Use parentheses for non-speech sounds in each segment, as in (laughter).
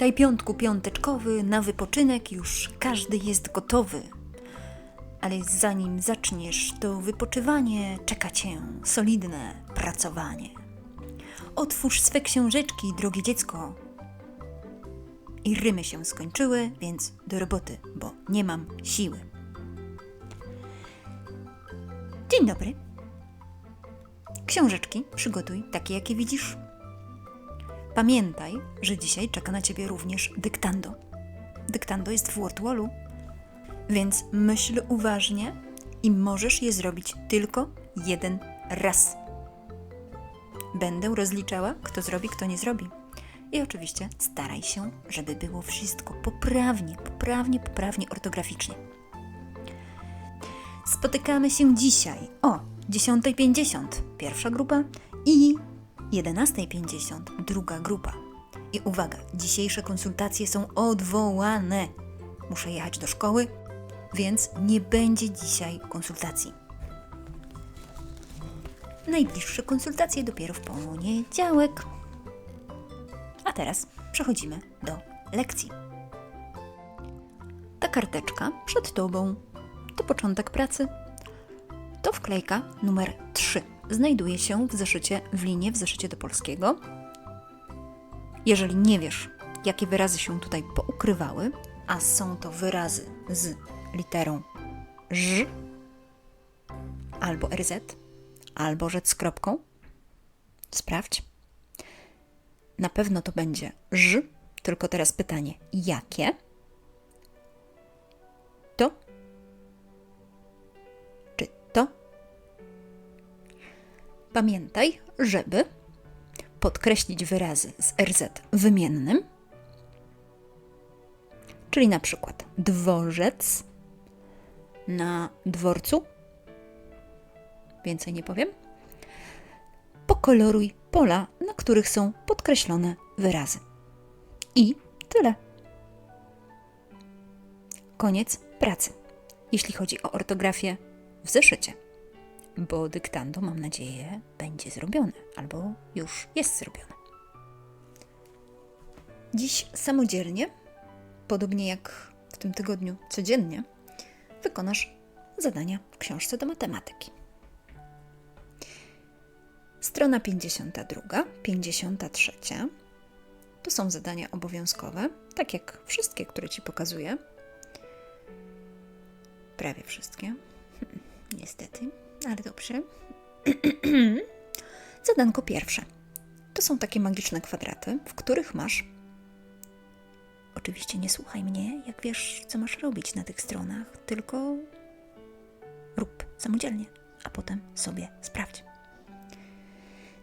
Witaj piątku piąteczkowy, na wypoczynek już każdy jest gotowy. Ale zanim zaczniesz to wypoczywanie, czeka cię solidne pracowanie. Otwórz swe książeczki, drogie dziecko. I rymy się skończyły, więc do roboty, bo nie mam siły. Dzień dobry. Książeczki przygotuj takie, jakie widzisz. Pamiętaj, że dzisiaj czeka na ciebie również dyktando. Dyktando jest w WordWallu, więc myśl uważnie i możesz je zrobić tylko jeden raz. Będę rozliczała, kto zrobi, kto nie zrobi. I oczywiście staraj się, żeby było wszystko poprawnie, poprawnie, poprawnie ortograficznie. Spotykamy się dzisiaj o 10.50 pierwsza grupa i 11.50 druga grupa. I uwaga, dzisiejsze konsultacje są odwołane. Muszę jechać do szkoły, więc nie będzie dzisiaj konsultacji. Najbliższe konsultacje dopiero w poniedziałek. A teraz przechodzimy do lekcji. Ta karteczka przed Tobą to początek pracy. To wklejka numer 3. Znajduje się w zeszycie w linie, w zeszycie do polskiego. Jeżeli nie wiesz, jakie wyrazy się tutaj poukrywały, a są to wyrazy z literą Ż albo RZ, albo rzecz z kropką, sprawdź. Na pewno to będzie Ż, tylko teraz pytanie, jakie? To Pamiętaj, żeby podkreślić wyrazy z RZ wymiennym, czyli na przykład dworzec na dworcu. Więcej nie powiem. Pokoloruj pola, na których są podkreślone wyrazy. I tyle. Koniec pracy, jeśli chodzi o ortografię w zeszycie, bo dyktando, mam nadzieję, będzie zrobione albo już jest zrobione. Dziś samodzielnie, podobnie jak w tym tygodniu codziennie, wykonasz zadania w książce do matematyki. Strona 52, 53 to są zadania obowiązkowe, tak jak wszystkie, które Ci pokazuję. Prawie wszystkie. (laughs) Niestety, ale dobrze. (clears throat) Zadanko pierwsze. To są takie magiczne kwadraty, w których masz. Oczywiście nie słuchaj mnie, jak wiesz, co masz robić na tych stronach, tylko rób samodzielnie, a potem sobie sprawdź.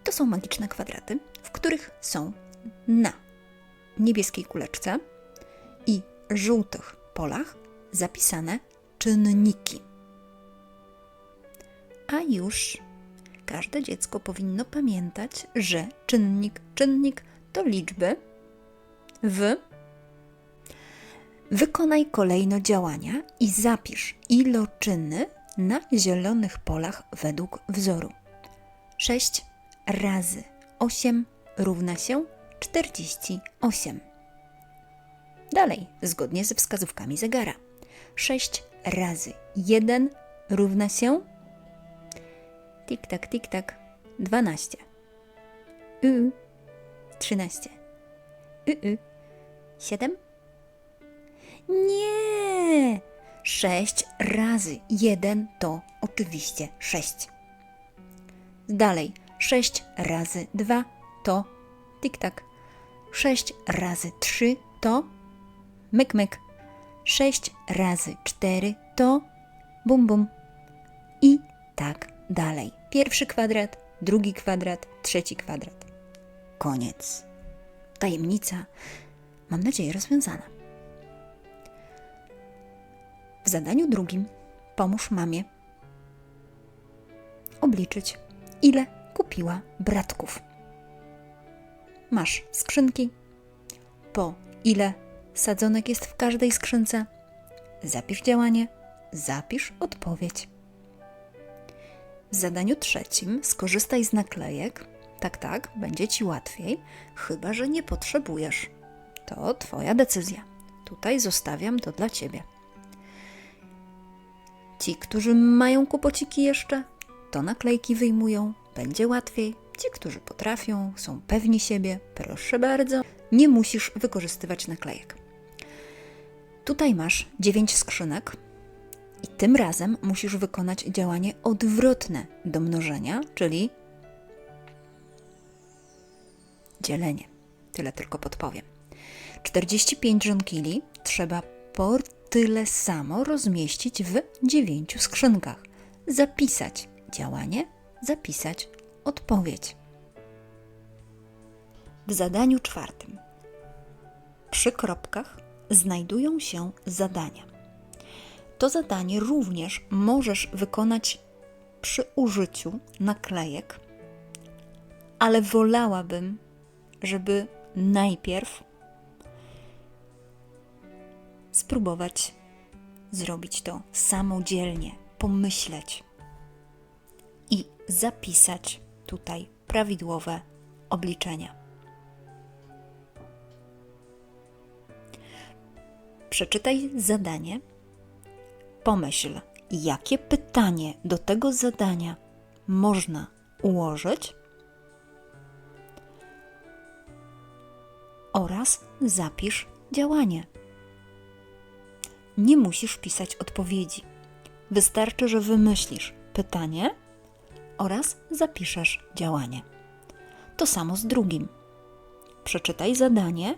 To są magiczne kwadraty, w których są na niebieskiej kuleczce i żółtych polach zapisane czynniki. A już każde dziecko powinno pamiętać, że czynnik, czynnik to liczby w Wykonaj kolejno działania i zapisz iloczyny na zielonych polach według wzoru. 6 razy 8 równa się 48. Dalej, zgodnie ze wskazówkami zegara. 6 razy 1 równa się tik tak, tik tak 12. Y 13. Y 7 nie! 6 razy 1 to oczywiście 6. Dalej, 6 razy 2 to tik-tak. 6 razy 3 to myk-myk. 6 razy 4 to bum-bum. I tak dalej. Pierwszy kwadrat, drugi kwadrat, trzeci kwadrat. Koniec. Tajemnica, mam nadzieję, rozwiązana. W zadaniu drugim pomóż mamie obliczyć, ile kupiła bratków. Masz skrzynki, po ile sadzonek jest w każdej skrzynce. Zapisz działanie, zapisz odpowiedź. W zadaniu trzecim skorzystaj z naklejek. Tak, tak, będzie ci łatwiej, chyba że nie potrzebujesz. To Twoja decyzja. Tutaj zostawiam to dla Ciebie. Ci, którzy mają kłopociki jeszcze, to naklejki wyjmują, będzie łatwiej. Ci, którzy potrafią, są pewni siebie, proszę bardzo, nie musisz wykorzystywać naklejek. Tutaj masz 9 skrzynek i tym razem musisz wykonać działanie odwrotne do mnożenia, czyli dzielenie. Tyle tylko podpowiem. 45 żonkili trzeba po tyle samo rozmieścić w 9 skrzynkach. Zapisać działanie, zapisać odpowiedź. W zadaniu czwartym przy kropkach znajdują się zadania. To zadanie również możesz wykonać przy użyciu naklejek, ale wolałabym, żeby najpierw spróbować zrobić to samodzielnie, pomyśleć i zapisać tutaj prawidłowe obliczenia. Przeczytaj zadanie, pomyśl, jakie pytanie do tego zadania można ułożyć oraz zapisz działanie. Nie musisz pisać odpowiedzi. Wystarczy, że wymyślisz pytanie oraz zapiszesz działanie. To samo z drugim. Przeczytaj zadanie,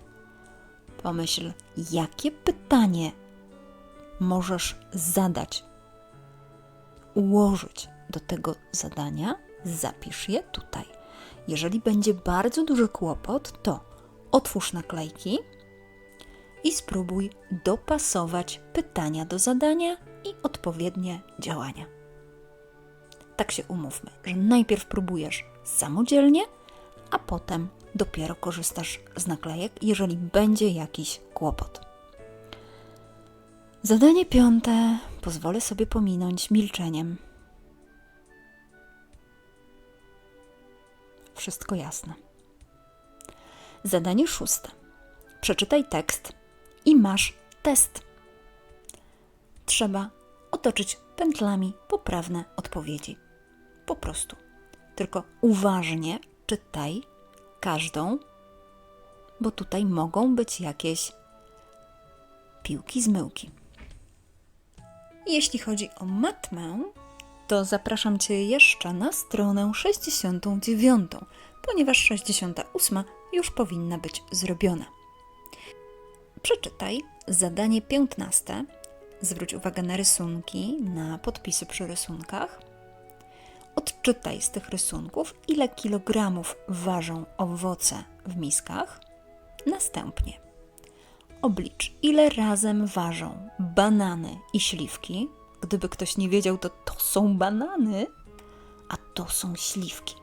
pomyśl, jakie pytanie możesz zadać, ułożyć do tego zadania, zapisz je tutaj. Jeżeli będzie bardzo duży kłopot, to otwórz naklejki i spróbuj dopasować pytania do zadania i odpowiednie działania. Tak się umówmy, że najpierw próbujesz samodzielnie, a potem dopiero korzystasz z naklejek, jeżeli będzie jakiś kłopot. Zadanie piąte pozwolę sobie pominąć milczeniem. Wszystko jasne. Zadanie szóste. Przeczytaj tekst i masz test. Trzeba otoczyć pętlami poprawne odpowiedzi. Po prostu. Tylko uważnie czytaj każdą, bo tutaj mogą być jakieś piłki zmyłki. Jeśli chodzi o matmę, to zapraszam Cię jeszcze na stronę 69, ponieważ 68 już powinna być zrobiona. Przeczytaj zadanie 15. Zwróć uwagę na rysunki, na podpisy przy rysunkach. Odczytaj z tych rysunków, ile kilogramów ważą owoce w miskach. Następnie oblicz, ile razem ważą banany i śliwki. Gdyby ktoś nie wiedział, to to są banany, a to są śliwki.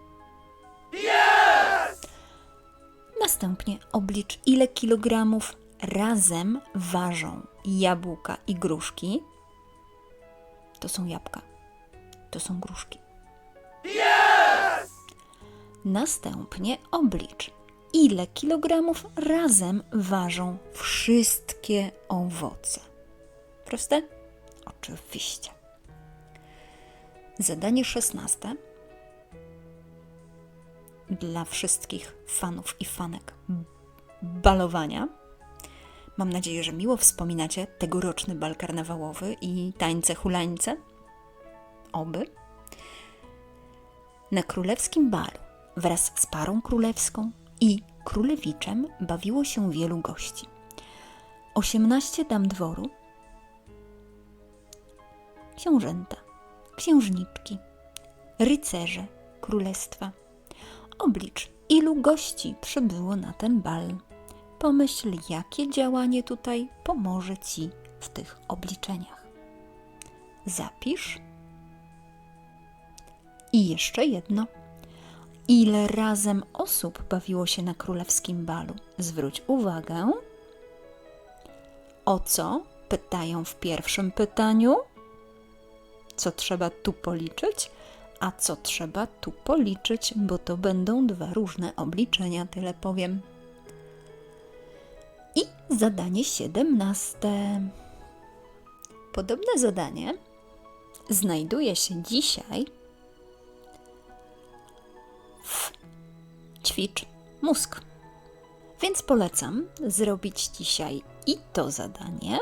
Następnie oblicz, ile kilogramów razem ważą jabłka i gruszki. To są jabłka, to są gruszki. Następnie oblicz, ile kilogramów razem ważą wszystkie owoce. Proste? Oczywiście. Zadanie szesnaste dla wszystkich fanów i fanek balowania. Mam nadzieję, że miło wspominacie tegoroczny bal karnawałowy i tańce hulańce. Oby. Na królewskim balu wraz z parą królewską i królewiczem bawiło się wielu gości. Osiemnaście dam dworu, książęta, księżniczki, rycerze królestwa. Oblicz, ilu gości przybyło na ten bal. Pomyśl, jakie działanie tutaj pomoże ci w tych obliczeniach. Zapisz. I jeszcze jedno. Ile razem osób bawiło się na królewskim balu? Zwróć uwagę. O co pytają w pierwszym pytaniu? Co trzeba tu policzyć? A co trzeba tu policzyć, bo to będą dwa różne obliczenia, tyle powiem. I zadanie 17. Podobne zadanie znajduje się dzisiaj ćwicz mózg. Więc polecam zrobić dzisiaj i to zadanie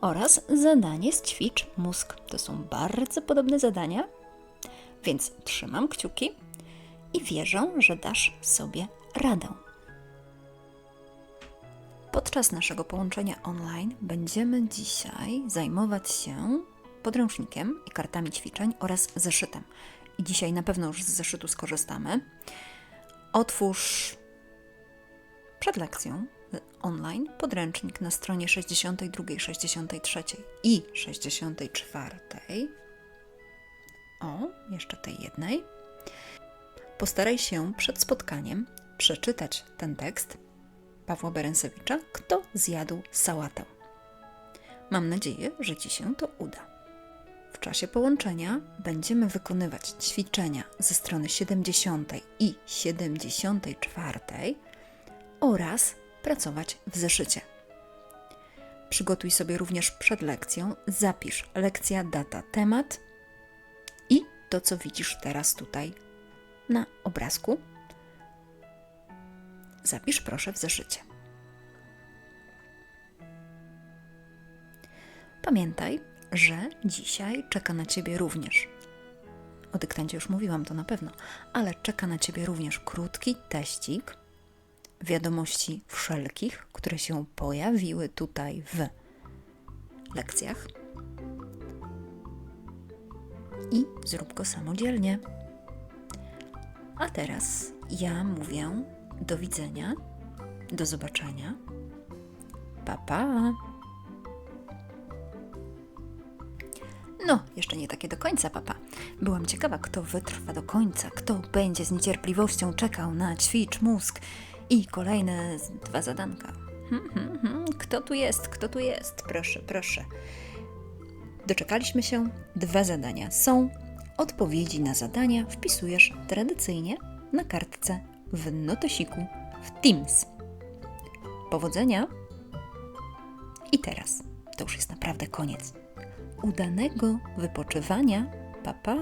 oraz zadanie z ćwicz mózg. To są bardzo podobne zadania, więc trzymam kciuki i wierzę, że dasz sobie radę. Podczas naszego połączenia online będziemy dzisiaj zajmować się podręcznikiem i kartami ćwiczeń oraz zeszytem. I dzisiaj na pewno już z zeszytu skorzystamy. Otwórz przed lekcją online podręcznik na stronie 62, 63 i 64. O, jeszcze tej jednej. Postaraj się przed spotkaniem przeczytać ten tekst Pawła Berensewicza Kto zjadł sałatę? Mam nadzieję, że Ci się to uda. Czasie połączenia będziemy wykonywać ćwiczenia ze strony 70 i 74 oraz pracować w zeszycie. Przygotuj sobie również przed lekcją, zapisz lekcja, data, temat i to, co widzisz teraz tutaj na obrazku. Zapisz proszę w zeszycie. Pamiętaj, że dzisiaj czeka na Ciebie również. O dyktancie już mówiłam to na pewno, ale czeka na Ciebie również krótki teścik wiadomości wszelkich, które się pojawiły tutaj w lekcjach. I zrób go samodzielnie. A teraz ja mówię do widzenia, do zobaczenia. Pa, pa. No, jeszcze nie takie do końca, papa. Byłam ciekawa, kto wytrwa do końca, kto będzie z niecierpliwością czekał na ćwicz mózg i kolejne dwa zadanka. Hmm, hmm, hmm. Kto tu jest? Kto tu jest? Proszę, proszę. Doczekaliśmy się. Dwa zadania są. Odpowiedzi na zadania wpisujesz tradycyjnie na kartce w notesiku w Teams. Powodzenia! I teraz to już jest naprawdę koniec. Udanego wypoczywania. Pa pa!